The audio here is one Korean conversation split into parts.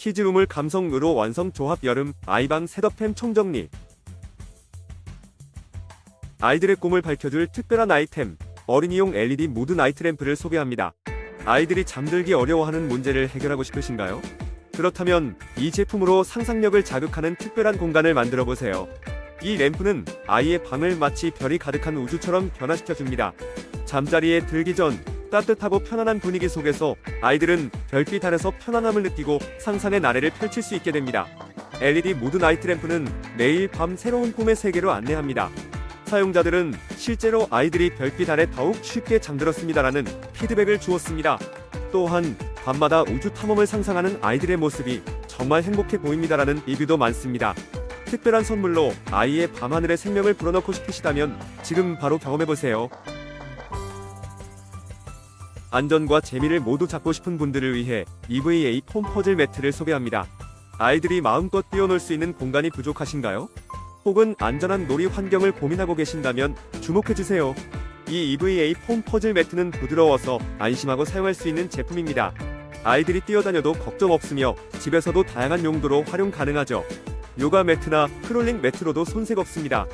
키즈룸을 감성으로 완성 조합 여름 아이방 셋업템 총정리 아이들의 꿈을 밝혀줄 특별한 아이템 어린이용 LED 무드 나이트 램프를 소개합니다. 아이들이 잠들기 어려워하는 문제를 해결하고 싶으신가요? 그렇다면 이 제품으로 상상력을 자극하는 특별한 공간을 만들어 보세요. 이 램프는 아이의 방을 마치 별이 가득한 우주처럼 변화시켜줍니다. 잠자리에 들기 전 따뜻하고 편안한 분위기 속에서 아이들은 별빛 아래서 편안함을 느끼고 상상의 나래를 펼칠 수 있게 됩니다. LED 무드 나이트 램프는 매일 밤 새로운 꿈의 세계로 안내합니다. 사용자들은 실제로 아이들이 별빛 아래 더욱 쉽게 잠들었습니다라는 피드백을 주었습니다. 또한 밤마다 우주 탐험을 상상하는 아이들의 모습이 정말 행복해 보입니다라는 리뷰도 많습니다. 특별한 선물로 아이의 밤하늘의 생명을 불어넣고 싶으시다면 지금 바로 경험해보세요. 안전과 재미를 모두 잡고 싶은 분들을 위해 EVA 폼 퍼즐 매트를 소개합니다. 아이들이 마음껏 뛰어놀 수 있는 공간이 부족하신가요? 혹은 안전한 놀이 환경을 고민하고 계신다면 주목해주세요. 이 EVA 폼 퍼즐 매트는 부드러워서 안심하고 사용할 수 있는 제품입니다. 아이들이 뛰어다녀도 걱정 없으며 집에서도 다양한 용도로 활용 가능하죠. 요가 매트나 크롤링 매트로도 손색 없습니다.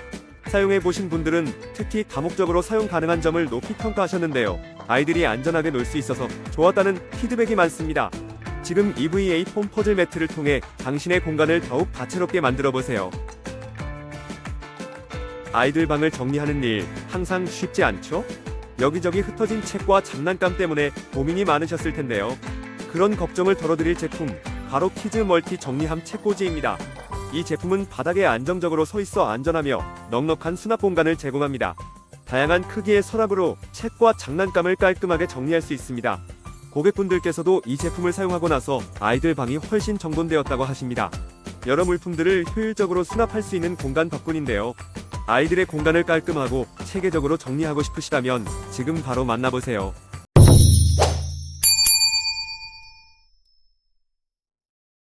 사용해 보신 분들은 특히 다목적으로 사용 가능한 점을 높이 평가하셨는데요. 아이들이 안전하게 놀 수 있어서 좋았다는 피드백이 많습니다. 지금 EVA 폼 퍼즐 매트를 통해 당신의 공간을 더욱 다채롭게 만들어 보세요. 아이들 방을 정리하는 일 항상 쉽지 않죠? 여기저기 흩어진 책과 장난감 때문에 고민이 많으셨을 텐데요. 그런 걱정을 덜어드릴 제품 바로 키즈 멀티 정리함 책꽂이입니다. 이 제품은 바닥에 안정적으로 서 있어 안전하며 넉넉한 수납 공간을 제공합니다. 다양한 크기의 서랍으로 책과 장난감을 깔끔하게 정리할 수 있습니다. 고객분들께서도 이 제품을 사용하고 나서 아이들 방이 훨씬 정돈되었다고 하십니다. 여러 물품들을 효율적으로 수납할 수 있는 공간 덕분인데요. 아이들의 공간을 깔끔하고 체계적으로 정리하고 싶으시다면 지금 바로 만나보세요.